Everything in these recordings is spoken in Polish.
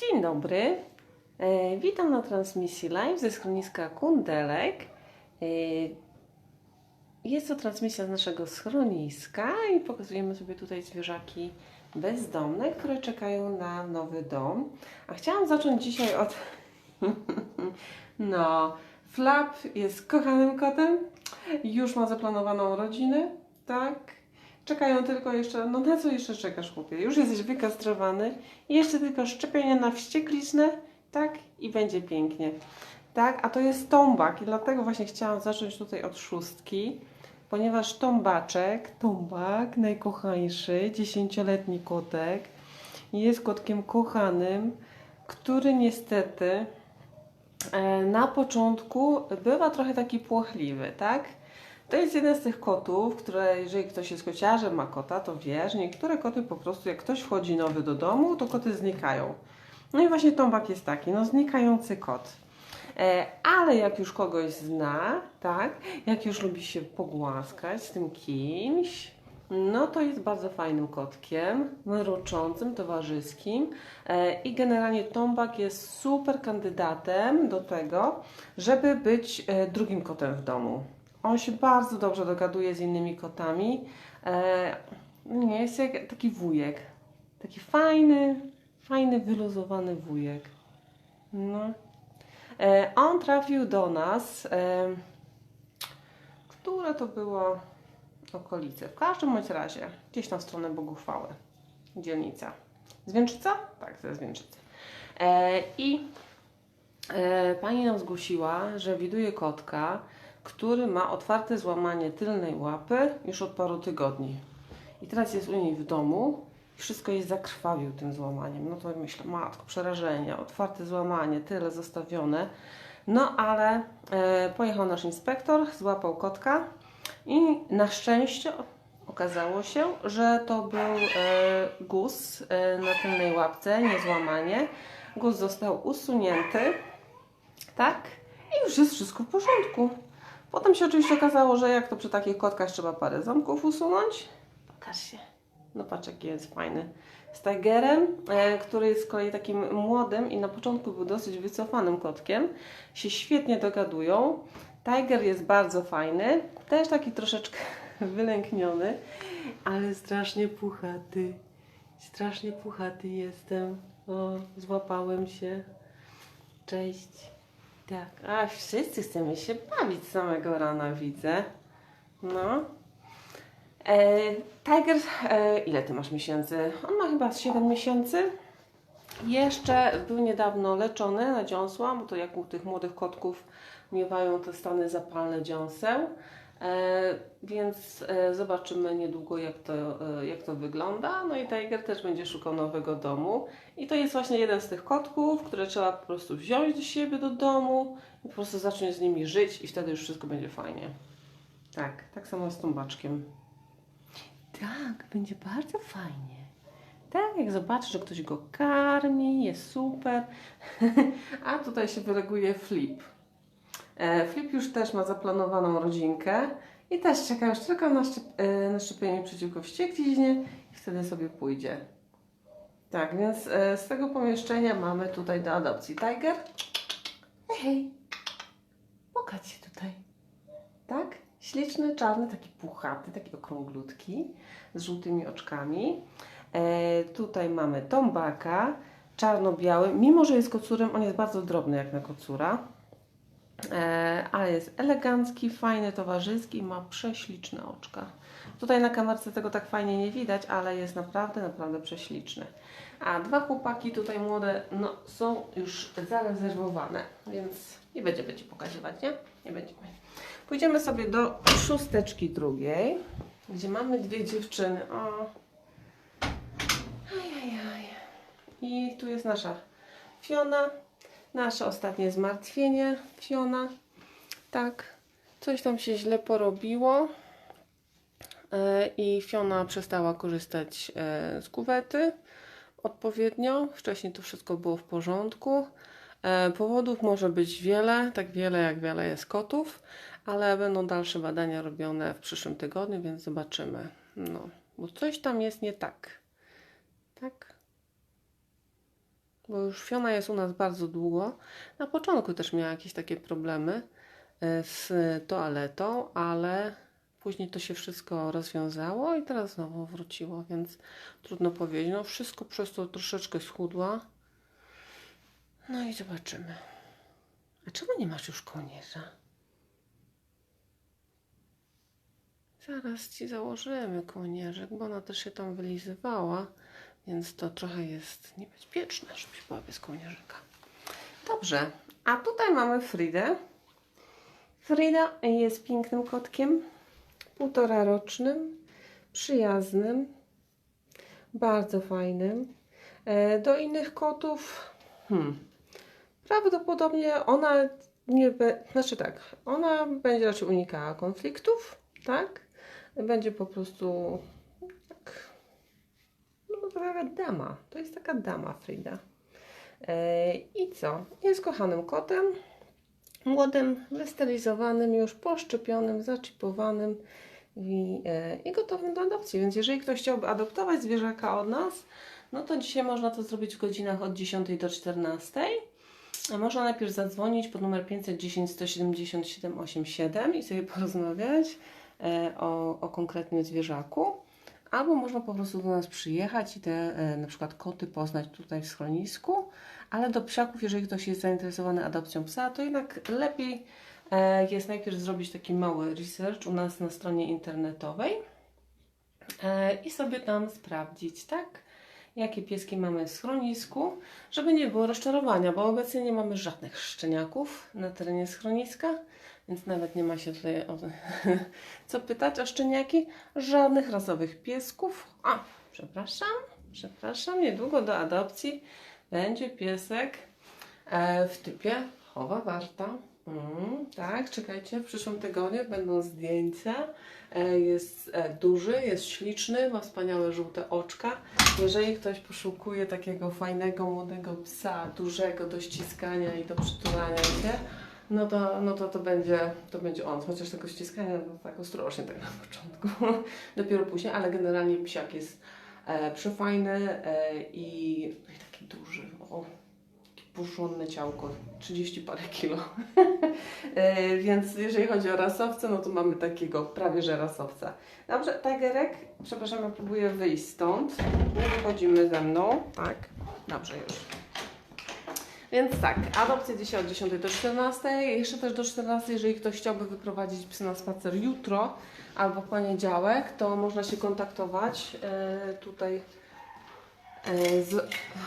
Dzień dobry. E, witam na transmisji live ze schroniska Kundelek. E, jest to transmisja z naszego schroniska i pokazujemy sobie tutaj zwierzaki bezdomne, które czekają na nowy dom. A chciałam zacząć dzisiaj od... no, Flap jest kochanym kotem. Już ma zaplanowaną rodzinę, tak? Czekają tylko jeszcze, no na co jeszcze czekasz chłopie? Już jesteś wykastrowany i jeszcze tylko szczepienie na wściekliznę, tak? I będzie pięknie. Tak, a to jest tombak i dlatego właśnie chciałam zacząć tutaj od szóstki, ponieważ tombaczek, tombak, najkochańszy, dziesięcioletni kotek, jest kotkiem kochanym, który niestety e, na początku bywa trochę taki płochliwy, tak? To jest jeden z tych kotów, które jeżeli ktoś jest kociarzem, ma kota, to wie, że niektóre koty po prostu, jak ktoś wchodzi nowy do domu, to koty znikają. No i właśnie Tombak jest taki, no znikający kot. E, ale jak już kogoś zna, tak, jak już lubi się pogłaskać z tym kimś, no to jest bardzo fajnym kotkiem, mruczącym, towarzyskim e, i generalnie Tombak jest super kandydatem do tego, żeby być e, drugim kotem w domu. On się bardzo dobrze dogaduje z innymi kotami. E, nie, jest jak taki wujek. Taki fajny, fajny, wyluzowany wujek. No. E, on trafił do nas. E, które to było okolice? W każdym bądź razie, gdzieś na stronę Boguchwały. Dzielnica. Zwieńczyca? Tak, to jest Zwieńczyca. E, I e, pani nam zgłosiła, że widuje kotka, który ma otwarte złamanie tylnej łapy już od paru tygodni. I teraz jest u niej w domu i wszystko jej zakrwawił tym złamaniem. No to myślę, matko, przerażenie, otwarte złamanie, tyle zostawione. No ale e, pojechał nasz inspektor, złapał kotka i na szczęście okazało się, że to był e, guz e, na tylnej łapce, nie złamanie. Guz został usunięty, tak? I już jest wszystko w porządku. Potem się oczywiście okazało, że jak to przy takich kotkach trzeba parę zamków usunąć. Pokaż się. No patrz jaki jest fajny. Z Tigerem, e, który jest z kolei takim młodym i na początku był dosyć wycofanym kotkiem. Się świetnie dogadują. Tiger jest bardzo fajny. Też taki troszeczkę wylękniony, ale strasznie puchaty. Strasznie puchaty jestem. O, złapałem się. Cześć. Tak, a wszyscy chcemy się bawić samego rana, widzę. No. E, Tiger, e, ile ty masz miesięcy? On ma chyba 7 miesięcy. Jeszcze był niedawno leczony na dziąsła, bo to jak u tych młodych kotków miewają te stany zapalne dziąseł. E, więc e, zobaczymy niedługo, jak to, e, jak to wygląda. No i Tiger też będzie szukał nowego domu. I to jest właśnie jeden z tych kotków, które trzeba po prostu wziąć do siebie do domu i po prostu zacząć z nimi żyć, i wtedy już wszystko będzie fajnie. Tak, tak samo z tumbaczkiem. Tak, będzie bardzo fajnie. Tak, jak zobaczy, że ktoś go karmi, jest super. A tutaj się wyleguje Flip. E, Flip już też ma zaplanowaną rodzinkę i też czeka już tylko na, szczep e, na szczepienie przeciwko wściekliźnie i wtedy sobie pójdzie. Tak, więc e, z tego pomieszczenia mamy tutaj do adopcji Tiger. Hej, pokaż się tutaj. Tak? Śliczny, czarny, taki puchaty, taki okrąglutki, z żółtymi oczkami. E, tutaj mamy Tombaka, czarno-biały. Mimo, że jest kocurem, on jest bardzo drobny jak na kocura. Ale jest elegancki, fajny, towarzyski ma prześliczne oczka. Tutaj na kamerce tego tak fajnie nie widać, ale jest naprawdę, naprawdę prześliczny. A dwa chłopaki tutaj młode, no są już zarezerwowane, więc nie będziemy Ci pokazywać, nie? Nie będziemy. Pójdziemy sobie do szósteczki drugiej, gdzie mamy dwie dziewczyny. O. Ajajaj. I tu jest nasza Fiona, nasze ostatnie zmartwienie Fiona. Tak, coś tam się źle porobiło e, i Fiona przestała korzystać e, z kuwety odpowiednio. Wcześniej to wszystko było w porządku. E, powodów może być wiele, tak wiele jak wiele jest kotów, ale będą dalsze badania robione w przyszłym tygodniu, więc zobaczymy. No, bo coś tam jest nie tak. Tak? Bo już Fiona jest u nas bardzo długo. Na początku też miała jakieś takie problemy e, z toaletą, ale później to się wszystko rozwiązało i teraz znowu wróciło, więc trudno powiedzieć. No wszystko przez to troszeczkę schudła. No i zobaczymy. A czemu nie masz już kołnierza? Zaraz ci założymy kołnierzyk, bo ona też się tam wylizywała, więc to trochę jest niebezpieczne, żebyś była bez kołnierzyka. Dobrze, a tutaj mamy Fridę. Frida jest pięknym kotkiem, półtora rocznym, przyjaznym, bardzo fajnym. E, Do innych kotów, hmm, prawdopodobnie ona nie, be, znaczy tak, ona będzie raczej unikała konfliktów, tak? Będzie po prostu taka dama, to jest taka dama Frida. E, I co? Jest kochanym kotem, młodym, wysterylizowanym, już poszczepionym, zaczipowanym i, e, i gotowym do adopcji. Więc jeżeli ktoś chciałby adoptować zwierzaka od nas, no to dzisiaj można to zrobić w godzinach od 10 do 14. A Można najpierw zadzwonić pod numer 510 170 787 i sobie porozmawiać e, o, o konkretnym zwierzaku. Albo można po prostu do nas przyjechać i te e, na przykład koty poznać tutaj w schronisku. Ale do psiaków, jeżeli ktoś jest zainteresowany adopcją psa, to jednak lepiej e, jest najpierw zrobić taki mały research u nas na stronie internetowej e, i sobie tam sprawdzić, tak? Jakie pieski mamy w schronisku, żeby nie było rozczarowania, bo obecnie nie mamy żadnych szczeniaków na terenie schroniska, więc nawet nie ma się tutaj o, co pytać o szczeniaki. Żadnych rasowych piesków. A, przepraszam, przepraszam, niedługo do adopcji będzie piesek e, w typie chowa warta. Mm, tak, czekajcie, w przyszłym tygodniu będą zdjęcia. E, jest e, duży, jest śliczny, ma wspaniałe żółte oczka. Jeżeli ktoś poszukuje takiego fajnego, młodego psa, dużego do ściskania i do przytulania się, no to, no to, to, będzie, to będzie on. Chociaż tego ściskania no, tak ostrożnie tak na początku, dopiero później, ale generalnie psiak jest e, przefajny e, i, no i taki duży. O, porządne ciałko, 30 parę kilo. e, więc jeżeli chodzi o rasowce, no to mamy takiego prawie że rasowca. Dobrze, Tigerek, przepraszam, ja próbuję wyjść stąd. Nie wychodzimy ze mną. Tak, dobrze już. Więc tak, adopcja dzisiaj od 10 do 14. Jeszcze też do 14, jeżeli ktoś chciałby wyprowadzić psy na spacer jutro albo poniedziałek, to można się kontaktować e, tutaj e, z,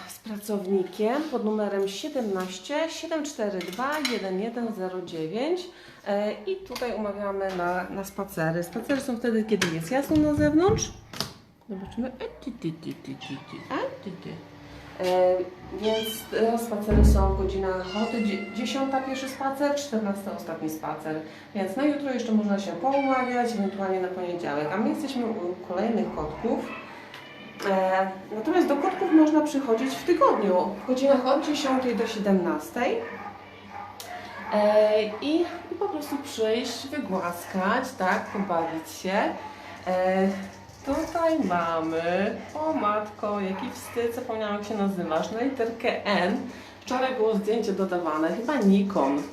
z pracownikiem pod numerem 17 742 1109 e, i tutaj umawiamy na, na spacery. Spacery są wtedy, kiedy jest jasno na zewnątrz. Zobaczymy. E, ty, ty, ty, ty, ty, ty. A, ty, ty. E, więc spacery są od dzie- 10 pierwszy spacer, 14 ostatni spacer. Więc na jutro jeszcze można się poumawiać, ewentualnie na poniedziałek. A my jesteśmy u kolejnych kotków. E, natomiast do kotków można przychodzić w tygodniu, w godzinach od 10 do 17. E, I po prostu przyjść, wygłaskać, tak, pobawić się. Tutaj mamy, o matko, jaki wstyd, zapomniałam jak się nazywasz, na literkę N. Wczoraj było zdjęcie dodawane, chyba Nikon,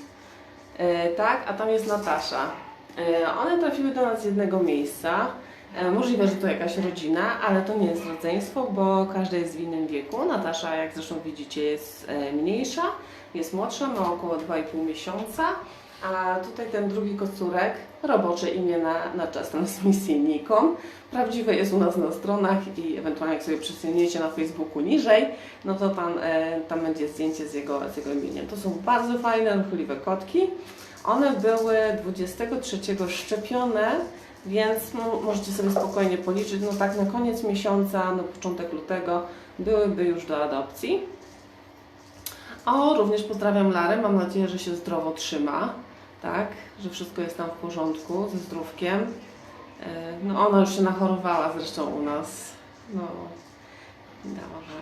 e, tak, a tam jest Natasza. E, one trafiły do nas z jednego miejsca. E, możliwe, że to jakaś rodzina, ale to nie jest rodzeństwo, bo każdy jest w innym wieku. Natasza, jak zresztą widzicie, jest e, mniejsza, jest młodsza, ma około 2,5 miesiąca. A tutaj ten drugi kocurek, robocze imię na, na czas transmisji Nikon. Prawdziwe jest u nas na stronach i ewentualnie jak sobie przesuniecie na Facebooku niżej, no to tam, e, tam będzie zdjęcie z jego, z jego imieniem. To są bardzo fajne, ruchliwe kotki. One były 23 szczepione, więc no, możecie sobie spokojnie policzyć, no tak na koniec miesiąca, na początek lutego byłyby już do adopcji. O, również pozdrawiam Larę, mam nadzieję, że się zdrowo trzyma, tak, że wszystko jest tam w porządku ze zdrówkiem. E, No ona już się nachorowała zresztą u nas, no, dobrze.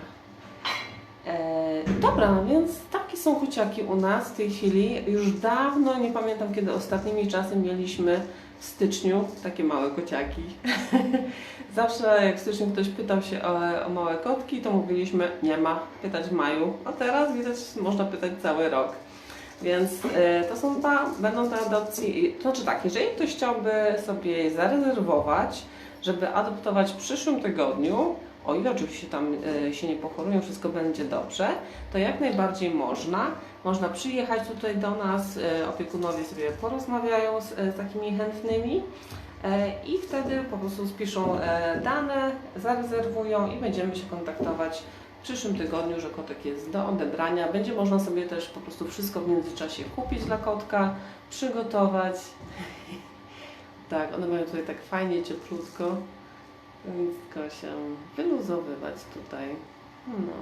E, dobra, więc takie są kociaki u nas w tej chwili. Już dawno, nie pamiętam kiedy ostatnimi czasy mieliśmy w styczniu takie małe kociaki. Zawsze jak w styczniu ktoś pytał się o, o małe kotki, to mówiliśmy nie ma, pytać w maju. A teraz widać, można pytać cały rok. Więc e, to są ta, będą te adopcje. To znaczy tak, jeżeli ktoś chciałby sobie je zarezerwować, żeby adoptować w przyszłym tygodniu, o ile oczywiście tam e, się nie pochorują, wszystko będzie dobrze, to jak najbardziej można. Można przyjechać tutaj do nas, e, opiekunowie sobie porozmawiają z, takimi chętnymi i wtedy po prostu spiszą dane, zarezerwują i będziemy się kontaktować przyszłym tygodniu, że kotek jest do odebrania. Będzie można sobie też po prostu wszystko w międzyczasie kupić dla kotka, przygotować. tak, one mają tutaj tak fajnie, cieplutko, więc tylko się wyluzowywać tutaj. No.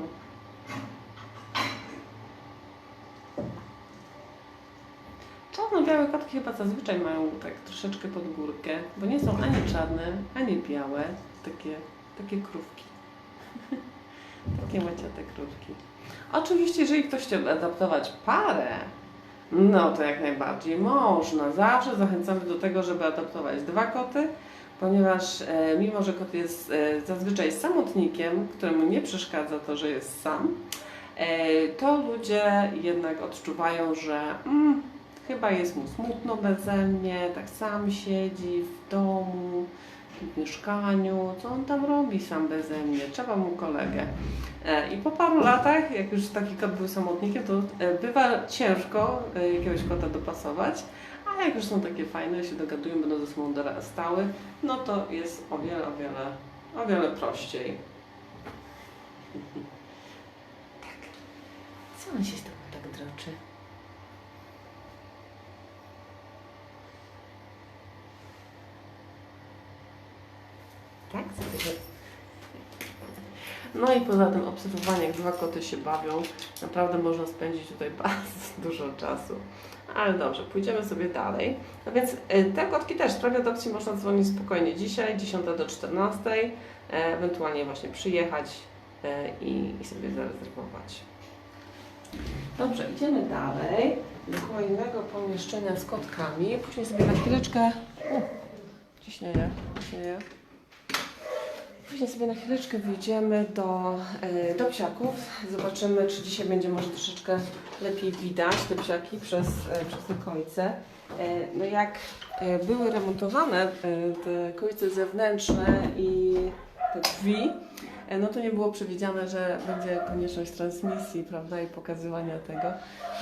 Czarno-białe kotki chyba zazwyczaj mają tak troszeczkę pod górkę, bo nie są ani czarne, ani białe, takie, takie krówki. takie maciate krówki. Oczywiście, jeżeli ktoś chce adaptować parę, no to jak najbardziej można. Zawsze zachęcamy do tego, żeby adoptować dwa koty, ponieważ e, mimo, że kot jest e, zazwyczaj samotnikiem, któremu nie przeszkadza to, że jest sam, e, to ludzie jednak odczuwają, że mm, chyba jest mu smutno beze mnie, tak sam siedzi w domu, w mieszkaniu, co on tam robi sam beze mnie, trzeba mu kolegę. E, I po paru latach, jak już taki kot był samotnikiem, to e, bywa ciężko e, jakiegoś kota dopasować, a jak już są takie fajne, się dogadują, będą ze sobą dorastały, no to jest o wiele, o wiele, o wiele prościej. Tak. Co on się z tobą tak droczy? Tak? No i poza tym obserwowanie, jak dwa koty się bawią, naprawdę można spędzić tutaj bardzo dużo czasu. Ale dobrze, pójdziemy sobie dalej. No więc y, te kotki też w sprawie adopcji można dzwonić spokojnie dzisiaj, 10 do 14, e, ewentualnie właśnie przyjechać e, i, i sobie zarezerwować. Dobrze, idziemy dalej do kolejnego pomieszczenia z kotkami. Później sobie na chwileczkę... U, ciśnieje, ciśnieje. Później sobie na chwileczkę wyjdziemy do, e, do psiaków. Zobaczymy, czy dzisiaj będzie może troszeczkę lepiej widać te psiaki przez, e, przez te kojce. E, No jak były remontowane te kojce zewnętrzne i te drzwi, no to nie było przewidziane, że będzie konieczność transmisji, prawda, i pokazywania tego,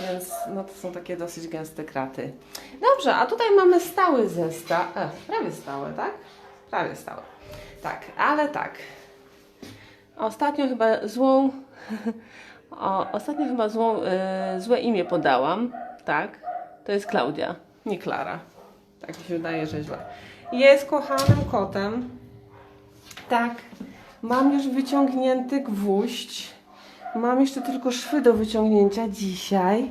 więc no to są takie dosyć gęste kraty. Dobrze, a tutaj mamy stały zestaw, prawie stałe, tak? Prawie stałe. Tak, ale tak. Ostatnio chyba złą. O, ostatnio chyba złą, e, złe imię podałam. Tak. To jest Klaudia, nie Klara. Tak mi się wydaje, że źle. Jest kochanym kotem. Tak. Mam już wyciągnięty gwóźdź. Mam jeszcze tylko szwy do wyciągnięcia dzisiaj.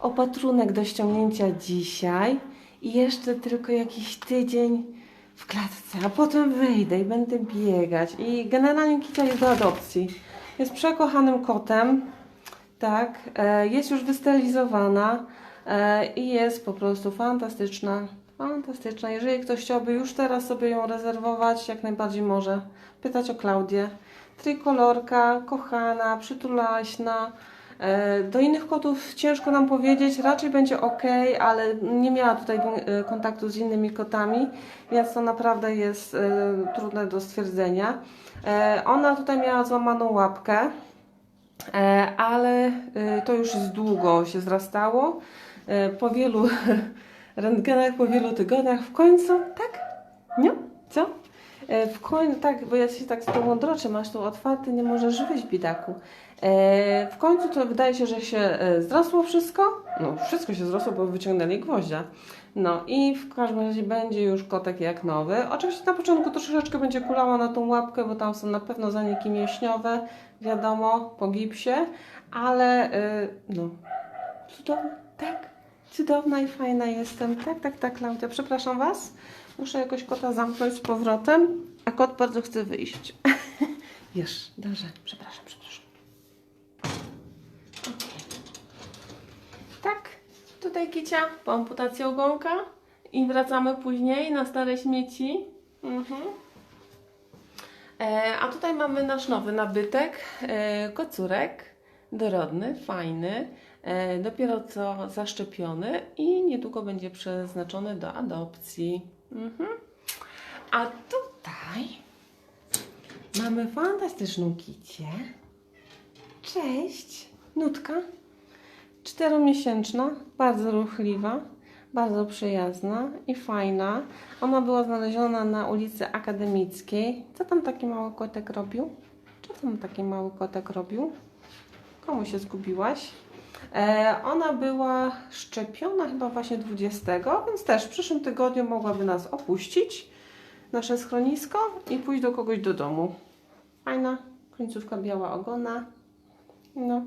Opatrunek do ściągnięcia dzisiaj. I jeszcze tylko jakiś tydzień w klatce, a potem wyjdę i będę biegać. I generalnie Kicia jest do adopcji. Jest przekochanym kotem, tak, e, jest już wysterylizowana e, i jest po prostu fantastyczna, fantastyczna. Jeżeli ktoś chciałby już teraz sobie ją rezerwować, jak najbardziej może pytać o Klaudię. Trójkolorka, kochana, przytulaśna. E, Do innych kotów ciężko nam powiedzieć, raczej będzie ok, ale nie miała tutaj e, kontaktu z innymi kotami, więc to naprawdę jest e, trudne do stwierdzenia. Ona tutaj miała złamaną łapkę, ale to już z długo się zrastało. Po wielu rentgenach, po wielu tygodniach w końcu, tak? Nie? Co? W końcu, tak, bo ja się tak z tobą droczę, masz tu otwarty, nie możesz wyjść, bidaku. E, w końcu to wydaje się, że się e, zrosło wszystko. No, wszystko się zrosło, bo wyciągnęli gwoździa. No i w każdym razie będzie już kotek jak nowy. Oczywiście na początku troszeczkę będzie kulała na tą łapkę, bo tam są na pewno zaniki mięśniowe, wiadomo, po gipsie, ale e, no, cudowna, tak, cudowna i fajna jestem. Tak, tak, tak, Klaudia, przepraszam Was. Muszę jakoś kota zamknąć z powrotem, a kot bardzo chce wyjść. Wiesz, dobrze, przepraszam, przepraszam. Okej. Tak, tutaj kicia po amputacji ogonka I wracamy później na stare śmieci. Mhm. E, a tutaj mamy nasz nowy nabytek, e, kocurek, dorodny, fajny, e, dopiero co zaszczepiony i niedługo będzie przeznaczony do adopcji. Mhm. A tutaj mamy fantastyczną kicię. Cześć, Nutka. Czteromiesięczna, bardzo ruchliwa, bardzo przyjazna i fajna. Ona była znaleziona na ulicy Akademickiej. Co tam taki mały kotek robił? Co tam taki mały kotek robił? Komu się zgubiłaś? E, ona była szczepiona chyba właśnie 20, więc też w przyszłym tygodniu mogłaby nas opuścić, nasze schronisko i pójść do kogoś do domu. Fajna, końcówka biała ogona. No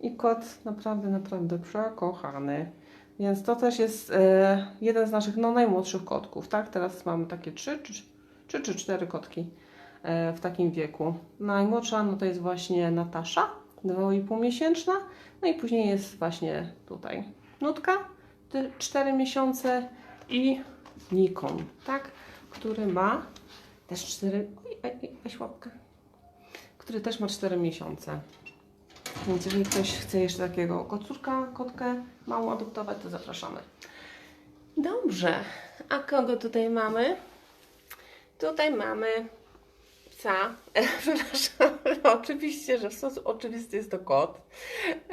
i kot naprawdę, naprawdę przekochany. Więc to też jest e, jeden z naszych no, najmłodszych kotków, tak? Teraz mamy takie trzy czy, trzy czy cztery kotki e, w takim wieku. Najmłodsza no to jest właśnie Natasza, 2,5 miesięczna. No i później jest właśnie tutaj Nutka, 4 miesiące i Nikon, tak? Który ma też 4... Oj, oj, oj, weź łapkę. Który też ma 4 miesiące. Więc jeżeli ktoś chce jeszcze takiego kocurka, kotkę małą adoptować, to zapraszamy. Dobrze, a kogo tutaj mamy? Tutaj mamy psa. Przepraszam, oczywiście, że w sposób oczywisty jest to kot.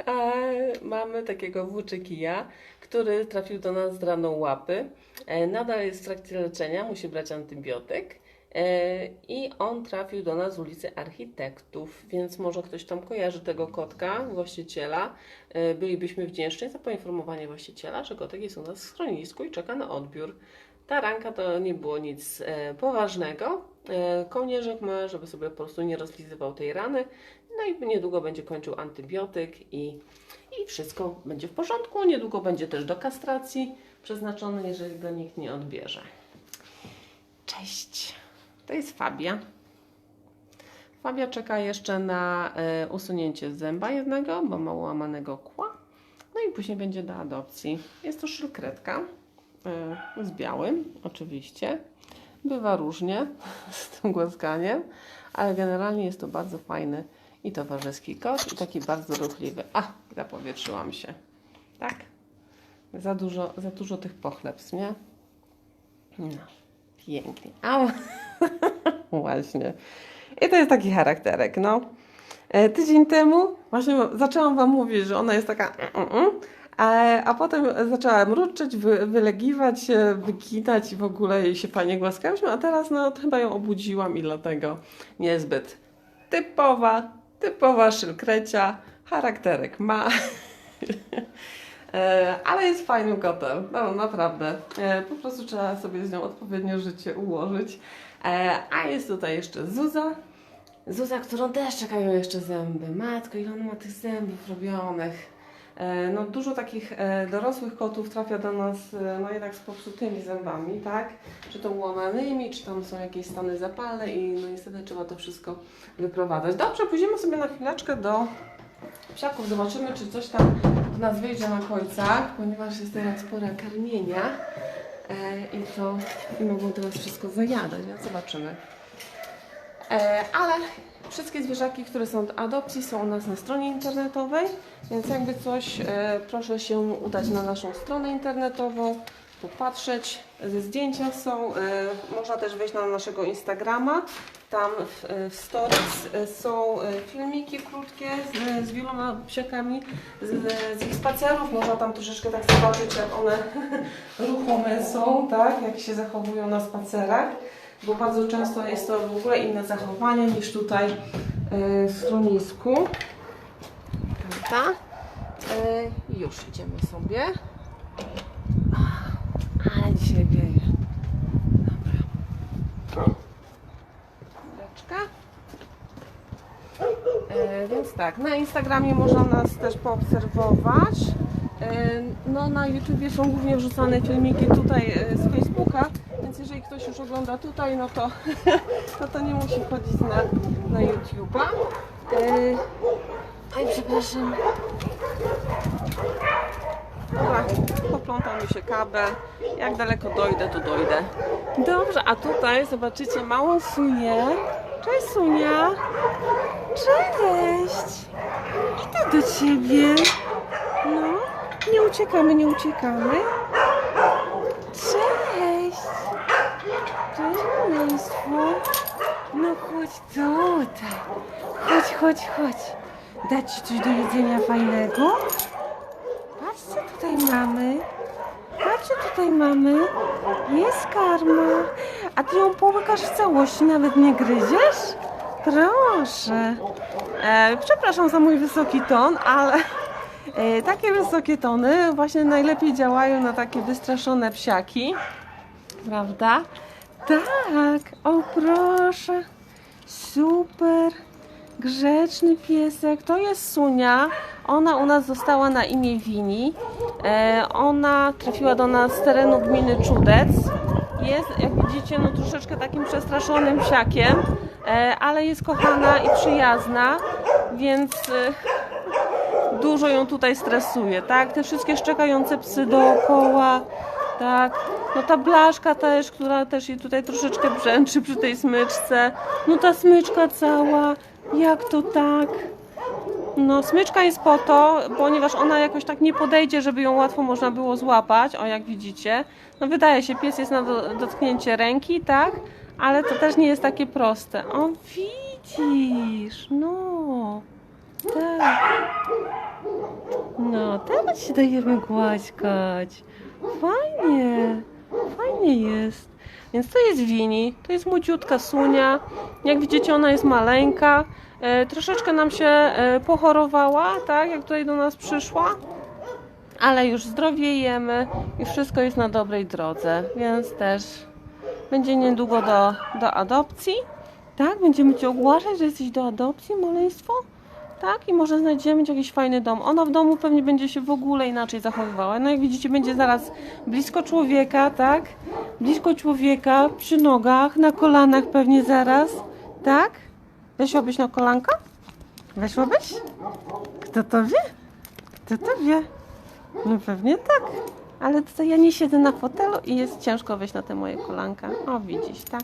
E, mamy takiego włóczykija, który trafił do nas z raną łapy. E, nadal jest w trakcie leczenia, musi brać antybiotyk. E, I on trafił do nas z ulicy Architektów, więc może ktoś tam kojarzy tego kotka, właściciela. E, Bylibyśmy wdzięczni za poinformowanie właściciela, że kotek jest u nas w schronisku i czeka na odbiór. Ta ranka to nie było nic e, poważnego. Kołnierzyk ma, żeby sobie po prostu nie rozlizywał tej rany. No i niedługo będzie kończył antybiotyk i, i wszystko będzie w porządku. Niedługo będzie też do kastracji przeznaczony, jeżeli go nikt nie odbierze. Cześć. To jest Fabia. Fabia czeka jeszcze na e, usunięcie zęba jednego, bo ma łamanego kła. No i później będzie do adopcji. Jest to szylkretka e, z białym, oczywiście. Bywa różnie z tym głaskaniem, ale generalnie jest to bardzo fajny i towarzyski kot i taki bardzo ruchliwy. A, zapowietrzyłam się. Tak? Za dużo, za dużo tych pochlebstw, nie? No, pięknie. Au. Właśnie. I to jest taki charakterek, no. E, Tydzień temu właśnie zaczęłam Wam mówić, że ona jest taka a, a potem zaczęła mruczeć, wy, wylegiwać się, wyginać i w ogóle jej się fajnie głaskałyśmy, a teraz no chyba ją obudziłam i dlatego niezbyt typowa, typowa szylkrecia, charakterek ma. E, ale jest fajnym kotem, no naprawdę. E, Po prostu trzeba sobie z nią odpowiednio życie ułożyć. E, A jest tutaj jeszcze Zuza. Zuza, którą też czekają jeszcze zęby. Matko, ile ona ma tych zębów robionych. E, No dużo takich e, dorosłych kotów trafia do nas e, no jednak z popsutymi zębami, tak? Czy to łamanymi, czy tam są jakieś stany zapalne i no niestety trzeba to wszystko wyprowadzać. Dobrze, pójdziemy sobie na chwileczkę do psiaków, zobaczymy czy coś tam do nas wyjdzie na końcach, ponieważ jest teraz pora karmienia e, i to i mogą teraz wszystko zajadać, więc zobaczymy. E, ale wszystkie zwierzaki, które są do adopcji są u nas na stronie internetowej, więc jakby coś, e, proszę się udać na naszą stronę internetową, popatrzeć. Ze zdjęcia są, e, można też wejść na naszego Instagrama. Tam w, e, w stories e, są e, filmiki krótkie z, z wieloma psiakami, z, z ich spacerów. Można tam troszeczkę tak zobaczyć, jak one ruchome są, tak, jak się zachowują na spacerach bo bardzo często jest to w ogóle inne zachowanie niż tutaj e, w schronisku. E, już idziemy sobie. Ale dzisiaj wieje. Dobra. Chwileczkę. E, więc tak, na Instagramie można nas też poobserwować. E, No, na YouTubie są głównie wrzucane filmiki tutaj e, z Facebooka, więc jeżeli ktoś już ogląda tutaj, no to, no to nie musi chodzić na, na YouTube'a. Oj, przepraszam. Dobra, poplątał mi się kabel. Jak daleko dojdę, to dojdę. Dobrze, a tutaj zobaczycie małą Sunię. Cześć Sunia. Cześć. Idę do ciebie. No, nie uciekamy, nie uciekamy. Cześć. Cześć maleństwo. No chodź tutaj. Chodź, chodź, chodź. Dać ci coś do jedzenia fajnego? Patrzcie, tutaj mamy. Patrzcie, tutaj mamy. Jest karma. A ty ją połykasz w całości, nawet nie gryziesz? Proszę. E, przepraszam za mój wysoki ton, ale e, takie wysokie tony właśnie najlepiej działają na takie wystraszone psiaki. Prawda? Tak. O, proszę. Super. Grzeczny piesek. To jest Sunia. Ona u nas została na imię Wini. E, ona trafiła do nas z terenu gminy Czudec. Jest, jak widzicie, no troszeczkę takim przestraszonym psiakiem, e, ale jest kochana i przyjazna, więc e, dużo ją tutaj stresuje, tak? Te wszystkie szczekające psy dookoła, tak? No ta blaszka też, która też jej tutaj troszeczkę brzęczy przy tej smyczce. No ta smyczka cała, jak to tak? No, smyczka jest po to, ponieważ ona jakoś tak nie podejdzie, żeby ją łatwo można było złapać. O, jak widzicie. No, wydaje się, pies jest na do, dotknięcie ręki, tak? Ale to też nie jest takie proste. O, widzisz, no. Tak. No, teraz się dajemy głaśkać. Fajnie, fajnie jest. Więc to jest Wini, to jest młodziutka Sunia. Jak widzicie, ona jest maleńka. E, troszeczkę nam się e, pochorowała, tak, jak tutaj do nas przyszła. Ale już zdrowiejemy i wszystko jest na dobrej drodze, więc też będzie niedługo do, do adopcji. Tak, będziemy Cię ogłaszać, że jesteś do adopcji, maleństwo. Tak, i może znajdziemy Ci jakiś fajny dom. Ona w domu pewnie będzie się w ogóle inaczej zachowywała. No jak widzicie, będzie zaraz blisko człowieka, tak? Blisko człowieka, przy nogach, na kolanach pewnie zaraz, tak? Weszłabyś na kolanka? Weszłabyś? Kto to wie? Kto to wie? No pewnie tak. Ale tutaj ja nie siedzę na fotelu i jest ciężko wejść na te moje kolanka. O, widzisz, tak?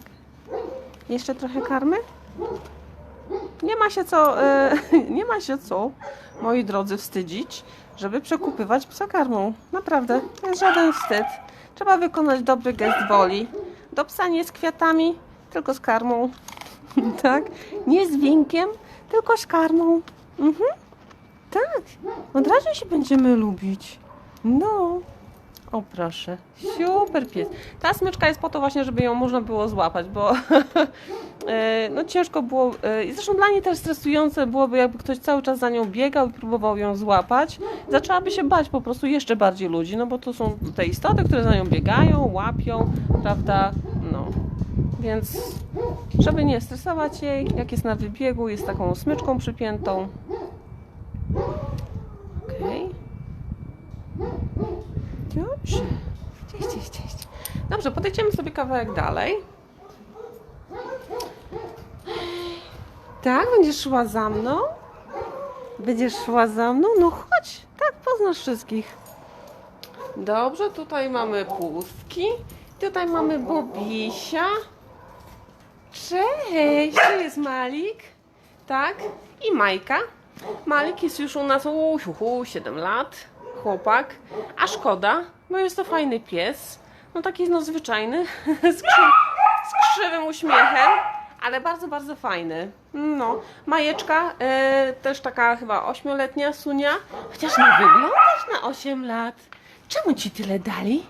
Jeszcze trochę karmy? Nie ma się co, e, nie ma się co, moi drodzy, wstydzić, żeby przekupywać psa karmą. Naprawdę, to jest żaden wstyd. Trzeba wykonać dobry gest woli. Do psa nie z kwiatami, tylko z karmą. tak? Nie z winkiem, tylko z karmą. Mhm. Tak. Od razu się będziemy lubić. No. O proszę, super pies. Ta smyczka jest po to właśnie, żeby ją można było złapać, bo e, no ciężko było, e, i zresztą dla niej też stresujące byłoby, jakby ktoś cały czas za nią biegał i próbował ją złapać. Zaczęłaby się bać po prostu jeszcze bardziej ludzi, no bo to są te istoty, które za nią biegają, łapią, prawda, no. Więc żeby nie stresować jej, jak jest na wybiegu, jest taką smyczką przypiętą. Okej. Dobrze. Cześć, cześć, cześć. Dobrze, podejdziemy sobie kawałek dalej. Tak, będziesz szła za mną? Będziesz szła za mną? No chodź, tak, poznasz wszystkich. Dobrze, tutaj mamy pustki. Tutaj mamy Bobisia. Cześć, to jest Malik. Tak, i Majka. Malik jest już u nas u, u, 7 lat. Chłopak. A szkoda, bo jest to fajny pies. No taki no zwyczajny. Z, krzy z krzywym uśmiechem. Ale bardzo, bardzo fajny. No. Majeczka, e, też taka chyba ośmioletnia Sunia. Chociaż nie wyglądasz na 8 lat. Czemu ci tyle dali?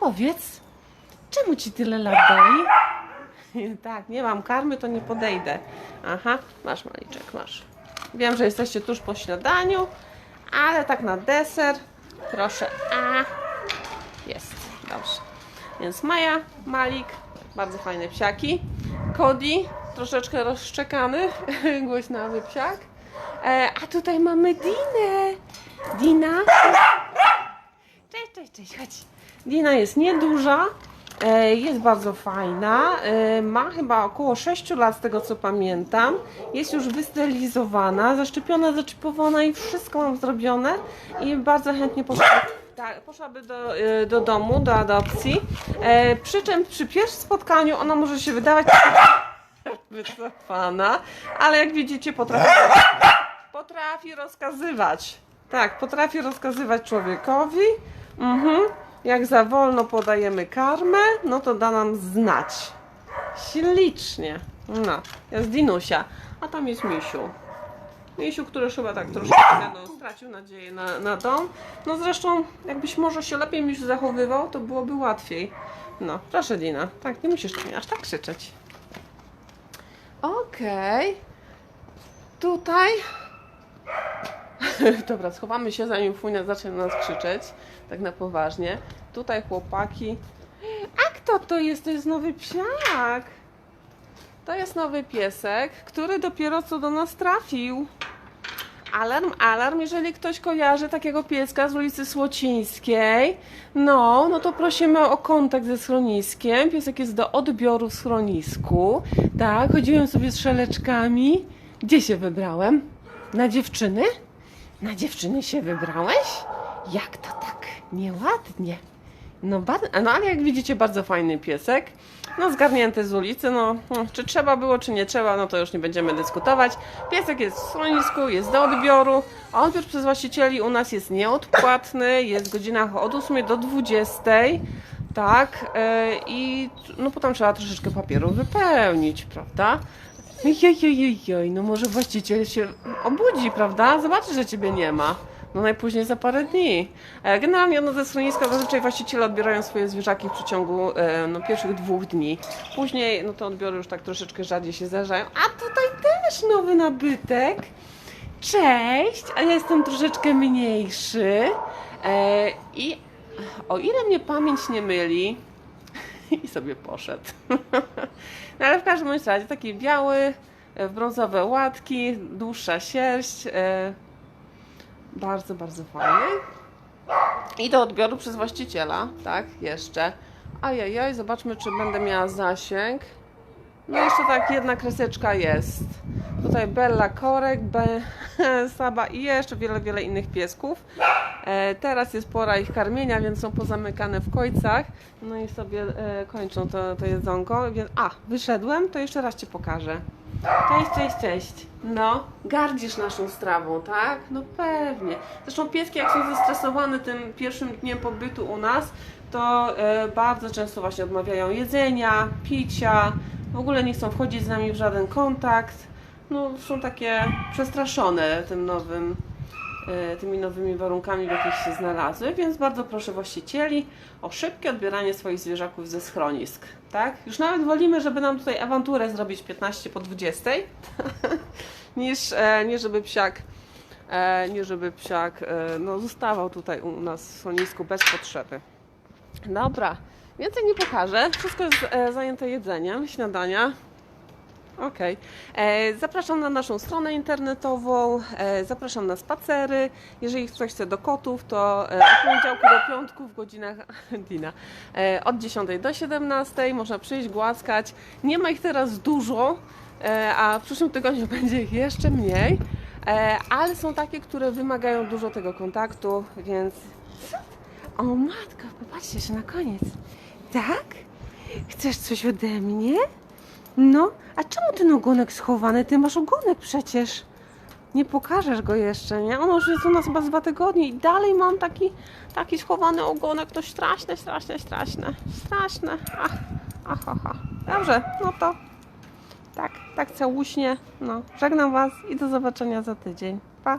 Powiedz. Czemu ci tyle lat dali? Tak, nie mam karmy, to nie podejdę. Aha, masz maliczek, masz. Wiem, że jesteście tuż po śniadaniu, ale tak na deser. Proszę. A, jest, dobrze. Więc Maja, Malik, bardzo fajne psiaki. Cody, troszeczkę rozszczekany, głośnawy psiak. E, a tutaj mamy Dinę. Dina. Cześć, cześć, cześć, chodź. Dina jest nieduża, jest bardzo fajna, e, ma chyba około 6 lat z tego co pamiętam, jest już wysterylizowana, zaszczepiona, zaczepiona i wszystko mam zrobione i bardzo chętnie po, Tak, poszłaby do, e, do domu, do adopcji. E, przy czym przy pierwszym spotkaniu ona może się wydawać wycofana, ale jak widzicie potrafi, potrafi rozkazywać. Tak, potrafi rozkazywać człowiekowi. Mhm. Jak za wolno podajemy karmę, no to da nam znać. Ślicznie. No, jest Dinusia, a tam jest Misiu. Misiu, który już chyba tak troszeczkę no, stracił nadzieję na, na dom. No zresztą, jakbyś może się lepiej Misiu zachowywał, to byłoby łatwiej. No, proszę Dina, tak, nie musisz tam aż tak krzyczeć. Okej. Tutaj. Dobra, schowamy się, zanim Funia zacznie na nas krzyczeć. Tak na poważnie. Tutaj chłopaki. A kto to jest? To jest nowy psiak. To jest nowy piesek, który dopiero co do nas trafił. Alarm, alarm, jeżeli ktoś kojarzy takiego pieska z ulicy Słocińskiej, no, no to prosimy o kontakt ze schroniskiem. Piesek jest do odbioru w schronisku. Tak, chodziłem sobie z szeleczkami. Gdzie się wybrałem? Na dziewczyny? Na dziewczyny się wybrałeś? Jak to tak? Nieładnie. No, no ale jak widzicie, bardzo fajny piesek. No, zgarnięty z ulicy. No, hmm, czy trzeba było, czy nie trzeba, no to już nie będziemy dyskutować. Piesek jest w schronisku, jest do odbioru. A Odbiór przez właścicieli u nas jest nieodpłatny, jest w godzinach od 8 do 20. Tak, e, i no potem trzeba troszeczkę papieru wypełnić, prawda? Jejejejej, no może właściciel się obudzi, prawda? Zobaczy, że ciebie nie ma. No najpóźniej za parę dni. E, Generalnie no, ze schroniska zazwyczaj właściciele odbierają swoje zwierzaki w przeciągu e, no, pierwszych dwóch dni. Później no to odbiory już tak troszeczkę rzadziej się zdarzają. A tutaj też nowy nabytek. Cześć, a ja jestem troszeczkę mniejszy. E, I o ile mnie pamięć nie myli, i sobie poszedł. No ale w każdym razie taki biały, e, brązowe łatki, dłuższa sierść. e, Bardzo, bardzo fajny. I do odbioru przez właściciela, tak, jeszcze. Ajajaj, zobaczmy, czy będę miała zasięg. No jeszcze tak, jedna kreseczka jest. Tutaj Bella Korek, Be Saba i jeszcze wiele, wiele innych piesków. E, teraz jest pora ich karmienia, więc są pozamykane w kojcach. No i sobie e, kończą to, to jedzonko. Więc, a, wyszedłem, to jeszcze raz Ci pokażę. Cześć, cześć, cześć. No, gardzisz naszą strawą, tak? No pewnie. Zresztą pieski, jak są zestresowane tym pierwszym dniem pobytu u nas, to e, bardzo często właśnie odmawiają jedzenia, picia, w ogóle nie chcą wchodzić z nami w żaden kontakt. No, są takie przestraszone tym nowym, e, tymi nowymi warunkami, w jakich się znalazły, więc bardzo proszę właścicieli o szybkie odbieranie swoich zwierzaków ze schronisk, tak? Już nawet wolimy, żeby nam tutaj awanturę zrobić 15 po 20, niż, e, nie żeby psiak, e, nie żeby psiak no, zostawał tutaj u nas w schronisku bez potrzeby. Dobra, więcej nie pokażę. Wszystko jest e, zajęte jedzeniem, śniadania. Okej. E, Zapraszam na naszą stronę internetową, e, zapraszam na spacery. Jeżeli ktoś chce do kotów, to e, od poniedziałku do piątku w godzinach Dina, od 10 do 17 można przyjść, głaskać. Nie ma ich teraz dużo, a w przyszłym tygodniu będzie ich jeszcze mniej, ale są takie, które wymagają dużo tego kontaktu, więc o matko, popatrzcie się na koniec. Tak? Chcesz coś ode mnie? No, a czemu ten ogonek schowany? Ty masz ogonek przecież. Nie pokażesz go jeszcze, nie? On już jest u nas chyba dwa tygodnie i dalej mam taki, taki schowany ogonek. To straszne, straszne, straszne. Straszne. Ach, ach, ach, ach. Dobrze, no to tak, tak całuśnie. No, żegnam Was i do zobaczenia za tydzień. Pa!